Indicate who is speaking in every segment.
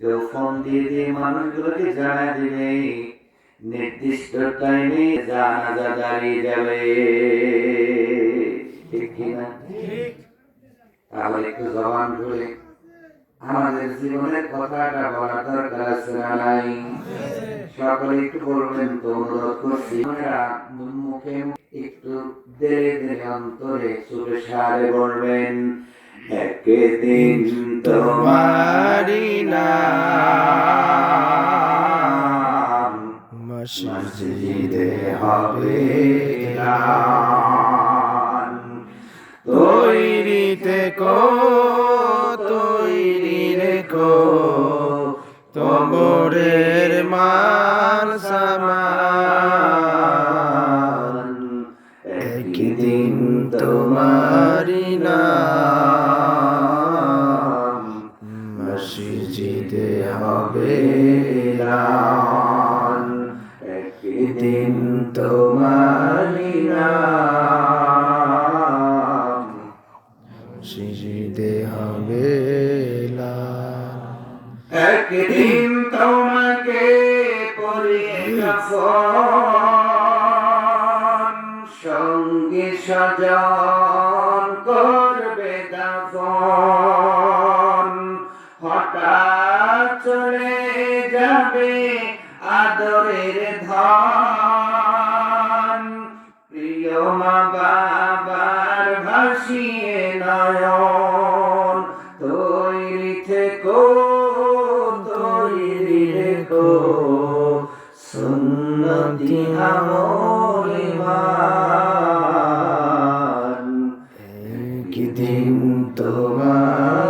Speaker 1: কেউ ফোন দিয়ে দিয়ে মানুষগুলোকে জানা দিবে নির্দিষ্ট টাইমে জানাজা দাঁড়িয়ে যাবে। ঠিক কিনা তাহলে একটু জবান খুলে। আমাদের জীবনের কথাটা বলা দরকার আছে না নাই? সকলে একটু বলবেন তো অনুরোধ করছি। মুখে একটু দেরে দেরে অন্তরে চুপে সারে বলবেন একদিন তোমারি নাম মসজিদে হবে। তৈরিতে কো তৈরি রেখো তোমরের মান সামান একদিন তোমারি রান একদিন তোমারি
Speaker 2: শিশিদে হবে
Speaker 1: একদিন তোমাকে পরিয়ে সঙ্গে সজন যাবে আদরের ধন। প্রিয় মা বাবার ভাসিয়ে নয়ন, তৈরি থেকো, তৈরি রেখো। সুন্নতি আমলিমান একদিন তোমার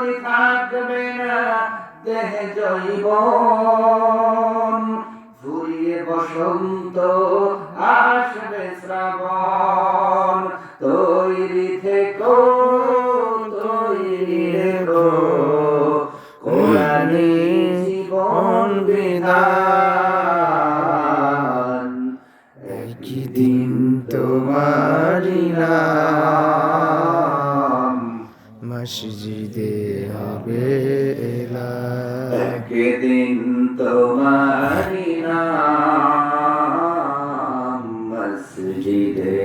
Speaker 1: বাহাদুরি থাকবে না জৈবন। ফুরিয়ে বসন্ত আসবে শ্রাবণ। তৈরি থেকো, তৈরি কোরআনে জীবন বিধান। তোমারি নাম। একদিন তোমারি নাম মসজিদে